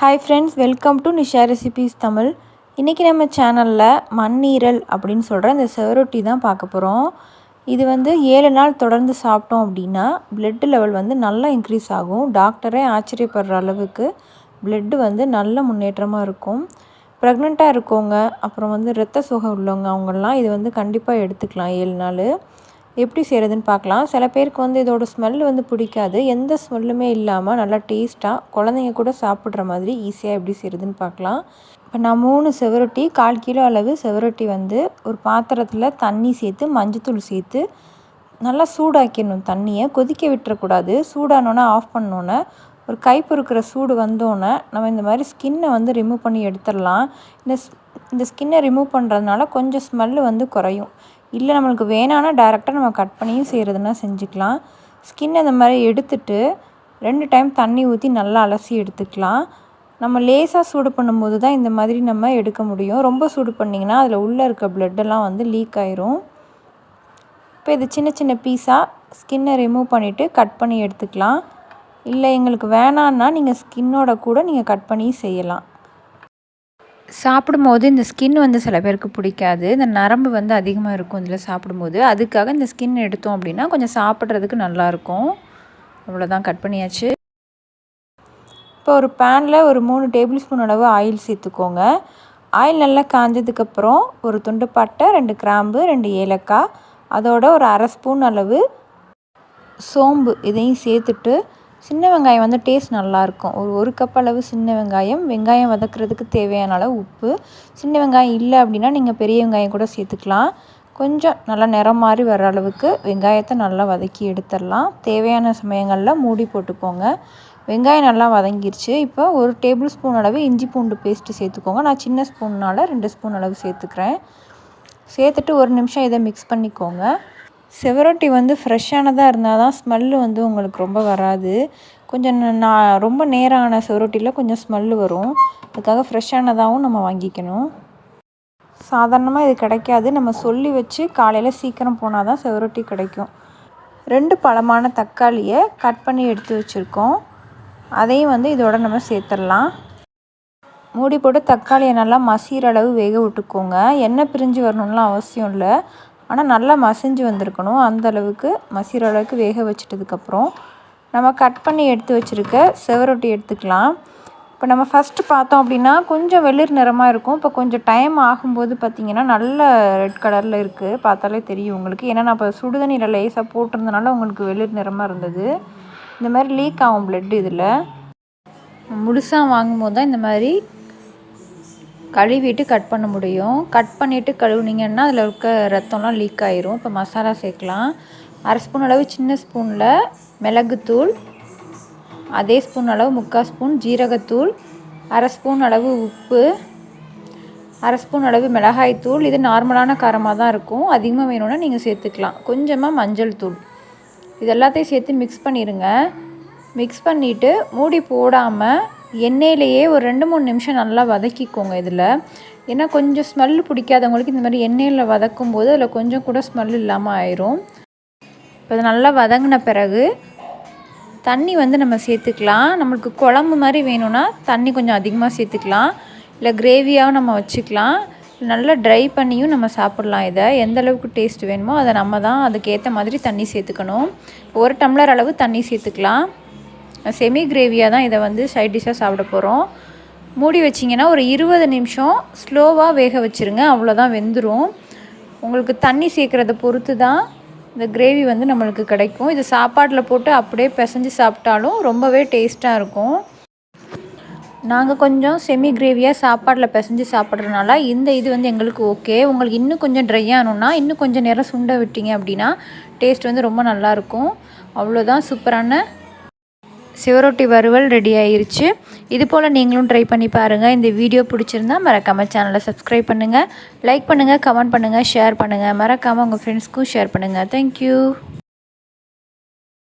Hi friends welcome to Nisha recipes Tamil இன்றைக்கி நம்ம சேனலில் மண்ணீரல் அப்படின்னு சொல்கிற இந்த செவரொட்டி தான் பார்க்க போகிறோம் இது வந்து ஏழு நாள் தொடர்ந்து சாப்பிட்டோம் அப்படின்னா பிளட் லெவல் வந்து நல்லா இன்க்ரீஸ் ஆகும். டாக்டரே ஆச்சரியப்படுற அளவுக்கு பிளட்டு வந்து நல்ல முன்னேற்றமாக இருக்கும். ப்ரெக்னெண்ட்டாக இருக்கவங்க அப்புறம் வந்து ரத்த சுகம் உள்ளவங்க அவங்கெல்லாம் இது வந்து கண்டிப்பாக எடுத்துக்கலாம் ஏழு நாள். எப்படி செய்கிறதுன்னு பார்க்கலாம். சில பேருக்கு வந்து இதோட ஸ்மெல் வந்து பிடிக்காது. எந்த ஸ்மெல்லுமே இல்லாமல் நல்லா டேஸ்ட்டாக குழந்தைங்க கூட சாப்பிட்ற மாதிரி ஈஸியாக எப்படி செய்கிறதுன்னு பார்க்கலாம். இப்போ நான் மூணு செவரொட்டி கால் கிலோ அளவு செவரொட்டி வந்து ஒரு பாத்திரத்தில் தண்ணி சேர்த்து மஞ்சத்தூள் சேர்த்து நல்லா சூடாக்கிடணும் தண்ணியை. கொதிக்க விட்டுறக்கூடாது. சூடானோன்னே ஆஃப் பண்ணோன்னே ஒரு கை பொறுக்கிற சூடு வந்தோன்னே நம்ம இந்த மாதிரி ஸ்கின்னை வந்து ரிமூவ் பண்ணி எடுத்துடலாம். இந்த இந்த ஸ்கின்னை ரிமூவ் பண்ணுறதுனால கொஞ்சம் ஸ்மெல்லு வந்து குறையும். இல்லை நம்மளுக்கு வேணான்னா டேரெக்டாக நம்ம கட் பண்ணியும் செய்கிறதுனா செஞ்சுக்கலாம். ஸ்கின் அந்த மாதிரி எடுத்துட்டு ரெண்டு டைம் தண்ணி ஊற்றி நல்லா அலசி எடுத்துக்கலாம். நம்ம லேசாக சூடு பண்ணும்போது தான் இந்த மாதிரி நம்ம எடுக்க முடியும். ரொம்ப சூடு பண்ணிங்கன்னா அதில் உள்ளே இருக்க ப்ளட்டெல்லாம் வந்து லீக் ஆயிரும். இப்போ இது சின்ன சின்ன பீஸாக ஸ்கின்னை ரிமூவ் பண்ணிவிட்டு கட் பண்ணி எடுத்துக்கலாம். இல்லை எங்களுக்கு வேணான்னா நீங்கள் ஸ்கின்னோட கூட நீங்கள் கட் பண்ணி செய்யலாம். சாப்பிடும்போது இந்த ஸ்கின் வந்து சில பேருக்கு பிடிக்காது. இந்த நரம்பு வந்து அதிகமாக இருக்கும் இதில் சாப்பிடும்போது. அதுக்காக இந்த ஸ்கின் எடுத்தோம் அப்படின்னா கொஞ்சம் சாப்பிட்றதுக்கு நல்லாயிருக்கும் அவ்வளோதான் கட் பண்ணியாச்சு. இப்போ ஒரு பேனில் ஒரு மூணு டேபிள் ஸ்பூன் அளவு ஆயில் சேர்த்துக்கோங்க. ஆயில் நல்லா காஞ்சதுக்கப்புறம் ஒரு துண்டு பட்டை ரெண்டு கிராம்பு ரெண்டு ஏலக்காய் அதோட ஒரு அரை ஸ்பூன் அளவு சோம்பு இதையும் சேர்த்துட்டு சின்ன வெங்காயம் வந்து டேஸ்ட் நல்லாயிருக்கும். ஒரு ஒரு கப் அளவு சின்ன வெங்காயம். வெங்காயம் வதக்கிறதுக்கு தேவையான அளவு உப்பு. சின்ன வெங்காயம் இல்லை அப்படின்னா நீங்கள் பெரிய வெங்காயம் கூட சேர்த்துக்கலாம். கொஞ்சம் நல்லா நிறம் மாதிரி வர அளவுக்கு வெங்காயத்தை நல்லா வதக்கி எடுத்துடலாம். தேவையான சமயங்களில் மூடி போட்டுக்கோங்க. வெங்காயம் நல்லா வதங்கிருச்சு. இப்போ ஒரு டேபிள் ஸ்பூன் அளவு இஞ்சி பூண்டு பேஸ்ட்டு சேர்த்துக்கோங்க. நான் சின்ன ஸ்பூன்னால் ரெண்டு ஸ்பூன் அளவு சேர்த்துக்கிறேன். சேர்த்துட்டு ஒரு நிமிஷம் இதை மிக்ஸ் பண்ணிக்கோங்க. செவரொட்டி வந்து ஃப்ரெஷ்ஷானதாக இருந்தால் தான் ஸ்மெல்லு வந்து உங்களுக்கு ரொம்ப வராது. கொஞ்சம் நான் ரொம்ப நேரம் ஆன செவரொட்டியில் கொஞ்சம் ஸ்மெல்லு வரும். அதுக்காக ஃப்ரெஷ்ஷானதாகவும் நம்ம வாங்கிக்கணும். சாதாரணமாக இது கிடைக்காது. நம்ம சொல்லி வச்சு காலையில் சீக்கிரம் போனால் தான் செவரொட்டி கிடைக்கும். ரெண்டு பழமான தக்காளியை கட் பண்ணி எடுத்து வச்சுருக்கோம். அதையும் வந்து இதோட நம்ம சேர்த்துடலாம். மூடி போட்டு தக்காளியை நல்லா மசிகிற அளவு வேக விட்டுக்கோங்க. எண்ணெய் பிரிஞ்சு வரணும்லாம் அவசியம் இல்லை. ஆனால் நல்லா மசிஞ்சு வந்திருக்கணும். அந்த அளவுக்கு மசிகிற அளவுக்கு வேக வச்சிட்டதுக்கப்புறம் நம்ம கட் பண்ணி எடுத்து வச்சுருக்க செவரொட்டி எடுத்துக்கலாம். இப்போ நம்ம ஃபஸ்ட்டு பார்த்தோம் அப்படின்னா கொஞ்சம் வெளிர் நிறமாக இருக்கும். இப்போ கொஞ்சம் டைம் ஆகும்போது பார்த்திங்கன்னா நல்ல ரெட் கலரில் இருக்குது பார்த்தாலே தெரியும் உங்களுக்கு. ஏன்னா நான் இப்போ சுடுதண்ணியில் லேசாக போட்டிருந்தனால உங்களுக்கு வெளிர் நிறமாக இருந்தது. இந்த மாதிரி லீக் ஆகும் பிளட் இதில். முழுசாக வாங்கும்போது தான் இந்த மாதிரி கழுவிட்டு கட் பண்ண முடியும். கட் பண்ணிவிட்டு கழுவுனீங்கன்னா அதில் இருக்க ரத்தம்லாம் லீக் ஆயிரும். இப்போ மசாலா சேர்க்கலாம். அரை ஸ்பூன் அளவு சின்ன ஸ்பூனில் மிளகுத்தூள் அதே ஸ்பூன் அளவு முக்கால் ஸ்பூன் ஜீரகத்தூள் அரை ஸ்பூன் அளவு உப்பு அரை ஸ்பூன் அளவு மிளகாய்த்தூள் இது நார்மலான காரமாக தான் இருக்கும். அதிகமாக வேணும்னா நீங்கள் சேர்த்துக்கலாம். கொஞ்சமாக மஞ்சள் தூள். இது எல்லாத்தையும் சேர்த்து மிக்ஸ் பண்ணிடுங்க மிக்ஸ் பண்ணிவிட்டு மூடி போடாமல் எண்ணெயிலேயே ஒரு ரெண்டு மூணு நிமிஷம் நல்லா வதக்கிக்கோங்க இதில். ஏன்னா கொஞ்சம் ஸ்மெல் பிடிக்காதவங்களுக்கு இந்த மாதிரி எண்ணெயில் வதக்கும் போது அதில் கொஞ்சம் கூட ஸ்மெல் இல்லாமல் ஆயிரும். இப்போ அது நல்லா வதங்கின பிறகு தண்ணி வந்து நம்ம சேர்த்துக்கலாம். நம்மளுக்கு குழம்பு மாதிரி வேணும்னா தண்ணி கொஞ்சம் அதிகமாக சேர்த்துக்கலாம். இல்லை கிரேவியாகவும் நம்ம வச்சுக்கலாம். நல்லா ட்ரை பண்ணியும் நம்ம சாப்பிட்லாம் இதை. எந்த அளவுக்கு டேஸ்ட் வேணுமோ அதை நம்ம தான் அதுக்கேற்ற மாதிரி தண்ணி சேர்த்துக்கணும். ஒரு டம்ளர் அளவு தண்ணி சேர்த்துக்கலாம். செமி கிரேவியாக தான் இதை வந்து சைட் டிஷ்ஷாக சாப்பிட போகிறோம் மூடி வச்சிங்கன்னா ஒரு இருபது நிமிஷம் ஸ்லோவாக வேக வச்சுருங்க. அவ்வளோதான் வெந்துடும் உங்களுக்கு தண்ணி சேர்க்குறத பொறுத்து தான் இந்த கிரேவி வந்து நம்மளுக்கு கிடைக்கும். இது சாப்பாட்டில் போட்டு அப்படியே பிசைஞ்சு சாப்பிட்டாலும் ரொம்பவே டேஸ்ட்டாக இருக்கும். நாங்கள் கொஞ்சம் செமி கிரேவியாக சாப்பாட்டில் பிசைஞ்சு சாப்பிட்றதுனால இந்த இது வந்து எங்களுக்கு ஓகே உங்களுக்கு இன்னும் கொஞ்சம் ட்ரை ஆகணுன்னா இன்னும் கொஞ்சம் நேரம் சுண்ட விட்டீங்க அப்படின்னா டேஸ்ட் வந்து ரொம்ப நல்லாயிருக்கும் அவ்வளோதான் சூப்பரான சிவரொட்டி வறுவல் ரெடி ஆயிருச்சு. இது போல் நீங்களும் ட்ரை பண்ணி பாருங்கள் இந்த வீடியோ பிடிச்சிருந்தா மறக்காமல் சேனலை சப்ஸ்கிரைப் பண்ணுங்கள் லைக் பண்ணுங்கள் கமெண்ட் பண்ணுங்கள் ஷேர் பண்ணுங்கள் மறக்காமல் உங்கள் ஃப்ரெண்ட்ஸ்க்கும் ஷேர் பண்ணுங்கள் தேங்க்யூ